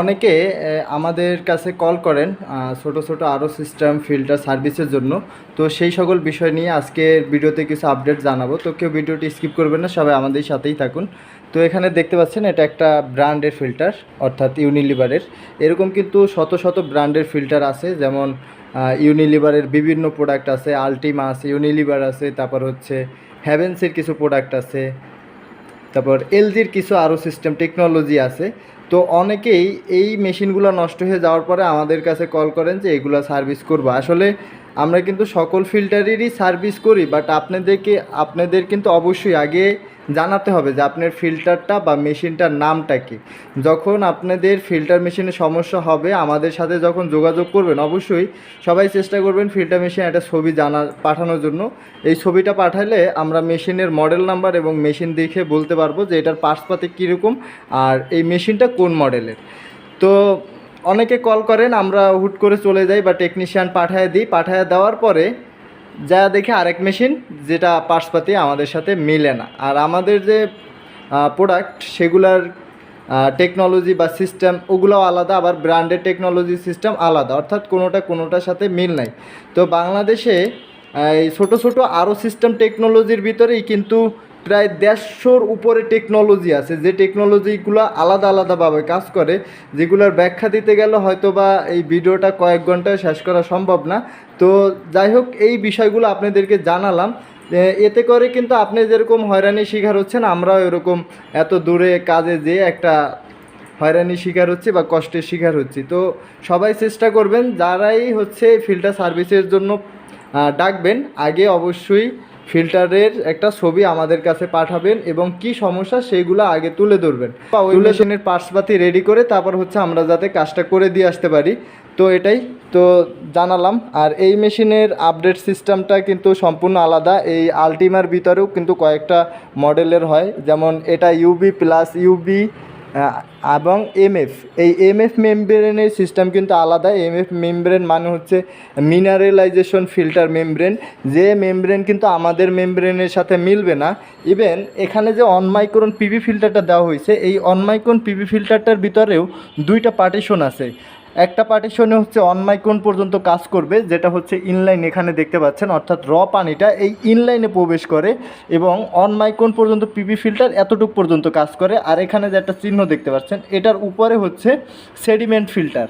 অনেকে আমাদের কাছে কল করেন ছোট ছোট আরও সিস্টেম ফিল্টার সার্ভিসের জন্য। তো সেই সকল বিষয় নিয়ে আজকে ভিডিওতে কিছু আপডেট জানাব। তো কেউ ভিডিওটি স্কিপ করবেন না, সবাই আমাদের সাথেই থাকুন। তো এখানে দেখতে পাচ্ছেন, এটা একটা ব্র্যান্ডের ফিল্টার অর্থাৎ ইউনিলিভারের এরকম কিন্তু শত শত ব্র্যান্ডের ফিল্টার আছে, যেমন ইউনিলিভারের বিভিন্ন প্রোডাক্ট আছে আলটিমা আছে ইউনিলিভার আছে, তারপর হচ্ছে হ্যাভেন্সের কিছু প্রোডাক্ট আছে, তারপর এলজির কিছু আরও সিস্টেম টেকনোলজি আছে। তো অনেকেই এই মেশিনগুলো নষ্ট হয়ে যাওয়ার পরে আমাদের কাছে কল করেন যে এগুলো সার্ভিস করব। আসলে আমরা কিন্তু সকল ফিল্টারেরই সার্ভিস করি বাট আপনাদেরকে, আপনাদের কিন্তু অবশ্যই আগে জানাতে হবে যে আপনার ফিল্টারটা বা মেশিনটার নামটা কি। যখন আপনাদের ফিল্টার মেশিনে সমস্যা হবে, আমাদের সাথে যখন যোগাযোগ করবেন, অবশ্যই সবাই চেষ্টা করবেন ফিল্টার মেশিন একটা ছবি জানা, পাঠানোর জন্য। এই ছবিটা পাঠালে আমরা মেশিনের মডেল নাম্বার এবং মেশিন দেখে বলতে পারব যে এটার পার্টসপাতি কীরকম আর এই মেশিনটা কোন মডেলের তো অনেকে কল করেন, আমরা হুট করে চলে যাই বা টেকনিশিয়ান পাঠায় দিই। পাঠায় দেওয়ার পরে যা দেখে আরেক মেশিন যেটা পার্টসপাতি আমাদের সাথে মিলে না। আর আমাদের যে প্রোডাক্ট সেগুলার টেকনোলজি বা সিস্টেম ওগুলোও আলাদা, আবার ব্র্যান্ডের টেকনোলজি সিস্টেম আলাদা। অর্থাৎ কোনোটা কোনোটার সাথে মিল নাই। তো বাংলাদেশে এই ছোটো ছোটো আরও সিস্টেম টেকনোলজির ভিতরেই কিন্তু প্রায় দেড়শোর উপরে টেকনোলজি আছে। যে টেকনোলজিগুলো আলাদা আলাদাভাবে কাজ করে, যেগুলোর ব্যাখ্যা দিতে গেলে হয়তো বা এই ভিডিওটা কয়েক ঘন্টায় শেষ করা সম্ভব না। তো যাই হোক, এই বিষয়গুলো আপনাদেরকে জানালাম। এতে করে কিন্তু আপনি যেরকম হয়রানি শিকার হচ্ছেন, আমরাও এরকম এত দূরে কাজে যেয়ে একটা হয়রানি শিকার হচ্ছে বা কষ্টের শিকার হচ্ছি। তো সবাই চেষ্টা করবেন, যারাই হচ্ছে ফিল্টার সার্ভিসের জন্য ডাকবেন, আগে অবশ্যই ফিল্টারের একটা ছবি আমাদের কাছে পাঠাবেন এবং কি সমস্যা সেইগুলো আগে তুলে ধরবেন। ওই মেশিনের পার্টসপাতি রেডি করে তারপর হচ্ছে আমরা যাতে কাজটা করে দিয়ে আসতে পারি। তো এটাই তো জানালাম। আর এই মেশিনের আপডেট সিস্টেমটা কিন্তু সম্পূর্ণ আলাদা। এই আলটিমার ভিতরেও কিন্তু কয়েকটা মডেলের হয়। যেমন এটা ইউবি প্লাস ইউবি এবং এমএফ এই এমএফ মেমব্রেনের সিস্টেম কিন্তু আলাদা। এমএফ মেমব্রেন মানে হচ্ছে মিনারেলাইজেশন ফিল্টার মেমব্রেন যে মেমব্রেন কিন্তু আমাদের মেমব্রেনের সাথে মিলবে না। ইভেন এখানে যে অনমাইক্রন পিভি ফিল্টারটা দেওয়া হয়েছে, এই অনমাইক্রন পিভি ফিল্টারটার ভিতরেও দুইটা পার্টিশন আছে। একটা পার্টিশনে হচ্ছে অনমাইক্রন পর্যন্ত কাজ করবে, যেটা হচ্ছে ইনলাইন এখানে দেখতে পাচ্ছেন, অর্থাৎ র পানিটা এই ইনলাইনে প্রবেশ করে এবং অনমাইক্রন পর্যন্ত পিপি ফিল্টার এতটুকু পর্যন্ত কাজ করে। আর এখানে যে একটা চিহ্ন দেখতে পাচ্ছেন, এটার উপরে হচ্ছে সেডিমেন্ট ফিল্টার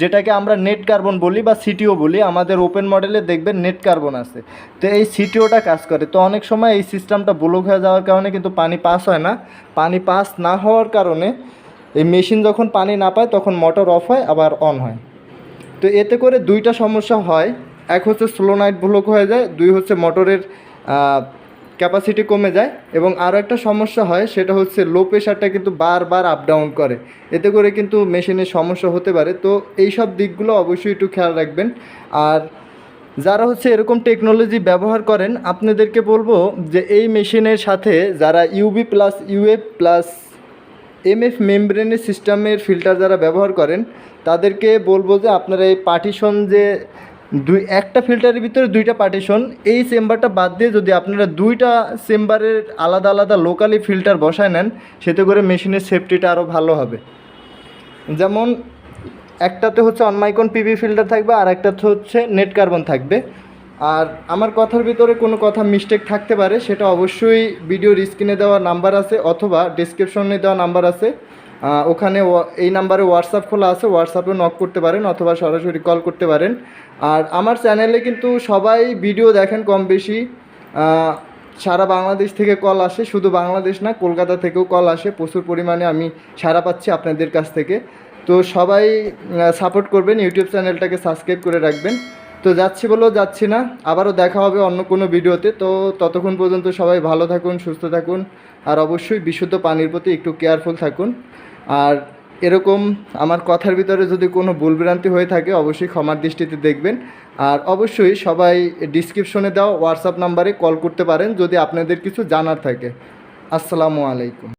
যেটাকে আমরা নেট কার্বন বলি বা সিটিও বলি। আমাদের ওপেন মডেলে দেখবেন নেট কার্বন আছে। তো এই সিটিওটা কাজ করে। তো অনেক সময় এই সিস্টেমটা ব্লক হয়ে যাওয়ার কারণে কিন্তু পানি পাস হয় না। পানি পাস না হওয়ার কারণে এই মেশিন যখন পানি না পায়, তখন মোটর অফ হয়, আবার অন হয়। তো এতে করে দুইটা সমস্যা হয়। এক হচ্ছে স্লো নাইট ব্লক হয়ে যায়, দুই হচ্ছে মোটরের ক্যাপাসিটি কমে যায়। এবং আরও একটা সমস্যা হয়, সেটা হচ্ছে লো প্রেশারটা কিন্তু বারবার আপ ডাউন করে। এতে করে কিন্তু মেশিনের সমস্যা হতে পারে। তো এই সব দিকগুলো অবশ্যই একটু খেয়াল রাখবেন। আর যারা হচ্ছে এরকম টেকনোলজি ব্যবহার করেন, আপনাদেরকে বলব যে এই মেশিনের সাথে যারা UV plus UF plus MF মেমব্রেনের সিস্টেমের ফিল্টার যারা ব্যবহার করেন, তাদেরকে বলব যে আপনারা এই পার্টিশন যে দুই, একটা ফিল্টারের ভিতরে দুইটা পার্টিশন, এই চেম্বারটা বাদ দিয়ে যদি আপনারা দুইটা চেম্বারের আলাদা আলাদা লোকালি ফিল্টার বসায় নেন, সেতে করে মেশিনের সেফটিটা আরও ভালো হবে। যেমন, একটাতে হচ্ছে অনমাইকন পিভি ফিল্টার থাকবে আর একটাতে হচ্ছে নেট কার্বন থাকবে। আর আমার কথার ভিতরে কোনো কথা মিস্টেক থাকতে পারে, সেটা অবশ্যই ভিডিওর স্ক্রিনে দেওয়া নাম্বার আছে অথবা ডিসক্রিপশনে দেওয়া নাম্বার আছে। ওখানে এই নাম্বারে হোয়াটসঅ্যাপ খোলা আছে হোয়াটসঅ্যাপে নক করতে পারেন অথবা সরাসরি কল করতে পারেন। আর আমার চ্যানেলে কিন্তু সবাই ভিডিও দেখেন কম বেশি। সারা বাংলাদেশ থেকে কল আসে, শুধু বাংলাদেশ না, কলকাতা থেকেও কল আসে। প্রচুর পরিমাণে আমি সারা পাচ্ছি আপনাদের কাছ থেকে। তো সবাই সাপোর্ট করবেন ইউটিউব চ্যানেলটাকে সাবস্ক্রাইব করে রাখবেন। তো যাচ্ছি বলেও যাচ্ছি না। আবারও দেখা হবে অন্য কোনো ভিডিওতে। তো ততক্ষণ পর্যন্ত সবাই ভালো থাকুন, সুস্থ থাকুন। আর অবশ্যই বিশুদ্ধ পানির প্রতি একটু কেয়ারফুল থাকুন। আর এরকম আমার কথার ভিতরে যদি কোনো ভুলভ্রান্তি হয়ে থাকে, অবশ্যই ক্ষমার দৃষ্টিতে দেখবেন। আর অবশ্যই সবাই ডিসক্রিপশনে দেওয়া হোয়াটসঅ্যাপ নাম্বারে কল করতে পারেন যদি আপনাদের কিছু জানার থাকে। আসসালামু আলাইকুম।